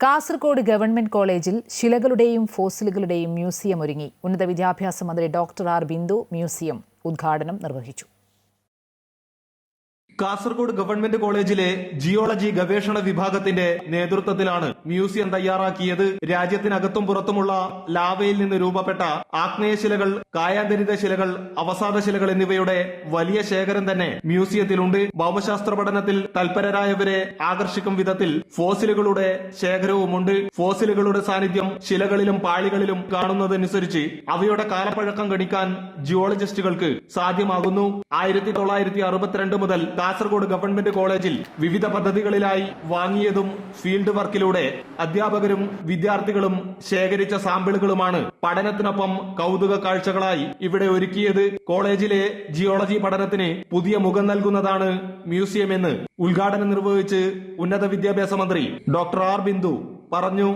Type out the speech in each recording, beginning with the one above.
Kasaragod government കോളേജിൽ ശിലകളുടെയും ഫോസിലുകളുടെയും museum ഒരുങ്ങി. ഉന്നത വിദ്യാഭ്യാസ മന്ത്രി ഡോക്ടർ ആർ ബിന്ദു മ്യൂസിയം ഉദ്ഘാടനം നിർവഹിച്ചു. കാസർഗോഡ് ഗവൺമെന്റ് കോളേജിലെ ജിയോളജി ഗവേഷണ വിഭാഗത്തിന്റെ നേതൃത്വത്തിലാണ് മ്യൂസിയം തയ്യാറാക്കിയത്. രാജ്യത്തിനകത്തും പുറത്തുമുള്ള ലാവയിൽ നിന്ന് രൂപപ്പെട്ട ആഗ്നേയശിലകൾ കായാന്തരിത ശിലകൾ അവസാദ ശിലകൾ എന്നിവയുടെ വലിയ ശേഖരം തന്നെ മ്യൂസിയത്തിലുണ്ട്. ഭൗമശാസ്ത്ര പഠനത്തിൽ തൽപരരായവരെ ആകർഷിക്കും വിധത്തിൽ ഫോസിലുകളുടെ ശേഖരവുമുണ്ട്. ഫോസിലുകളുടെ സാന്നിധ്യം ശിലകളിലും പാളികളിലും കാണുന്നതനുസരിച്ച് അവയുടെ കാലപ്പഴക്കം ഗണിക്കാൻ ജിയോളജിസ്റ്റുകൾക്ക് സാധ്യമാകുന്നു. ആയിരത്തി തൊള്ളായിരത്തി അറുപത്തിരണ്ട് മുതൽ കാസർഗോഡ് ഗവൺമെന്റ് കോളേജിൽ വിവിധ പദ്ധതികളിലായി വാങ്ങിയതും ഫീൽഡ് വർക്കിലൂടെ അധ്യാപകരും വിദ്യാർത്ഥികളും ശേഖരിച്ച സാമ്പിളുകളുമാണ് പഠനത്തിനൊപ്പം കൗതുക കാഴ്ചകളായി ഇവിടെ ഒരുക്കിയത്. കോളേജിലെ ജിയോളജി പഠനത്തിന് പുതിയ മുഖം നൽകുന്നതാണ് മ്യൂസിയം എന്ന് ഉദ്ഘാടനം നിർവഹിച്ച് ഉന്നത വിദ്യാഭ്യാസ മന്ത്രി ഡോക്ടർ ആർ ബിന്ദു പറഞ്ഞു.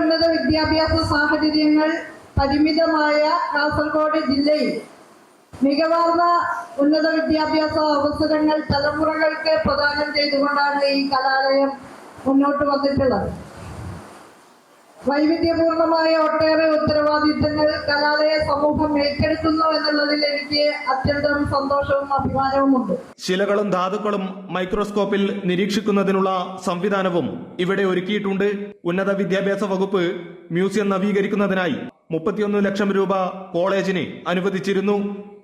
ഉന്നത വിദ്യാഭ്യാസ സാഹചര്യങ്ങൾ പരിമിതമായ കാസർഗോഡ് ജില്ലയിൽ മികവാർന്ന ഉന്നത വിദ്യാഭ്യാസ അവസരങ്ങൾ തലമുറകൾക്ക് പ്രദാനം ചെയ്തുകൊണ്ടാണ് ഈ കലാലയം മുന്നോട്ട് വന്നിട്ടുള്ളത്. വൈവിധ്യപൂർണമായ ഒട്ടേറെ ഉത്തരവാദിത്തങ്ങൾ കലാലയ സമൂഹം ഏറ്റെടുക്കുന്നു എന്നുള്ളതിൽ എനിക്ക് അത്യന്തം സന്തോഷവും അഭിമാനവുമുണ്ട്. ശിലകളും ധാതുക്കളും മൈക്രോസ്കോപ്പിൽ നിരീക്ഷിക്കുന്നതിനുള്ള സംവിധാനവും ഇവിടെ ഒരുക്കിയിട്ടുണ്ട്. ഉന്നത വിദ്യാഭ്യാസ വകുപ്പ് മ്യൂസിയം നവീകരിക്കുന്നതിനായി മുപ്പത്തിയൊന്ന് ലക്ഷം രൂപ കോളേജിന് അനുവദിച്ചിരുന്നു.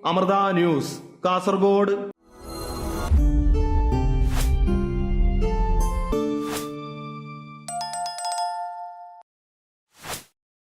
അമൃത ന്യൂസ് കാസർഗോഡ്.